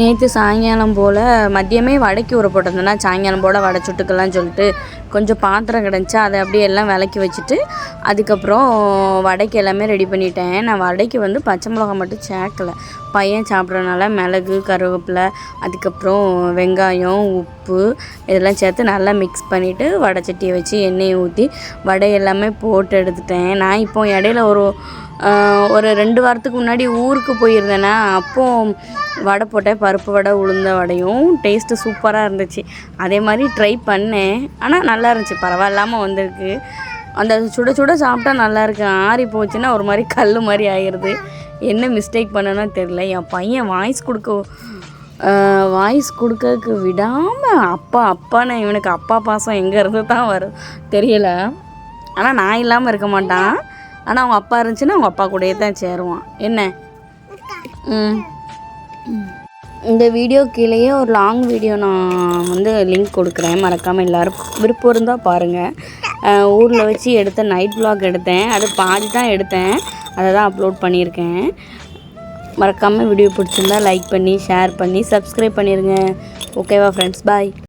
நேற்று சாயங்காலம் போல் மதியமே வடைக்கு ஊற போட்டிருந்தேன்னா சாயங்காலம் போல் வடை சுட்டுக்கலாம்னு சொல்லிட்டு கொஞ்சம் பாத்திரம் கிடந்துச்சு. அதை அப்படியே எல்லாம் விளக்கி வச்சுட்டு அதுக்கப்புறம் வடைக்கு எல்லாமே ரெடி பண்ணிட்டேன். நான் வடைக்கு வந்து பச்சை மிளகா மட்டும் சேர்க்கலை. பையன் சாப்பிட்றதுனால மிளகு கருவேப்பிலை அதுக்கப்புறம் வெங்காயம் உப்பு இதெல்லாம் சேர்த்து நல்லா மிக்ஸ் பண்ணிவிட்டு வடை சட்டியை வச்சு எண்ணெயை ஊற்றி வடை எல்லாமே போட்டு எடுத்துட்டேன். நான் இப்போ இடையில ஒரு ஒரு ரெண்டு வாரத்துக்கு முன்னாடி ஊருக்கு போயிருந்தேன்னா அப்போது வடை போட்டேன் பருப்பு வடை உளுந்த வடையும். டேஸ்ட்டு சூப்பராக இருந்துச்சு. அதே மாதிரி ட்ரை பண்ணேன். ஆனால் நல்லா இருந்துச்சு. பரவாயில்லாமல் வந்திருக்கு. அந்த சுட சுட சாப்பிட்டா நல்லா இருக்கு. ஆறி போச்சுன்னா ஒரு மாதிரி கல் மாதிரி ஆயிடுது என்ன மிஸ்டேக் பண்ணேனோ தெரில என் பையன் வாய்ஸ் கொடுக்க வாய்ஸ் கொடுக்கறதுக்கு விடாமல் அப்பா அப்பான்னு இவனுக்கு அப்பா பாசம் எங்கே இருந்து தான் வரும். தெரியல. ஆனால் நான் இல்லாமல் இருக்க மாட்டான். ஆனால் அவங்க அப்பா இருந்துச்சுன்னா அவங்க அப்பா கூடயே தான் சேருவான். என்ன? ம். இந்த வீடியோ கீழேயே ஒரு லாங் வீடியோ நான் வந்து லிங்க் கொடுக்குறேன். மறக்காமல் எல்லோரும் விருப்பம் இருந்தால் பாருங்கள் ஊரில் வச்சு எடுத்த நைட் விலாக் எடுத்தேன். அது பாதி தான் எடுத்தேன். அதை தான் அப்லோட் பண்ணியிருக்கேன். மறக்காமல் வீடியோ பிடிச்சிருந்தா லைக் பண்ணி ஷேர் பண்ணி சப்ஸ்கிரைப் பண்ணிடுங்க ஓகேவா ஃப்ரெண்ட்ஸ் பாய்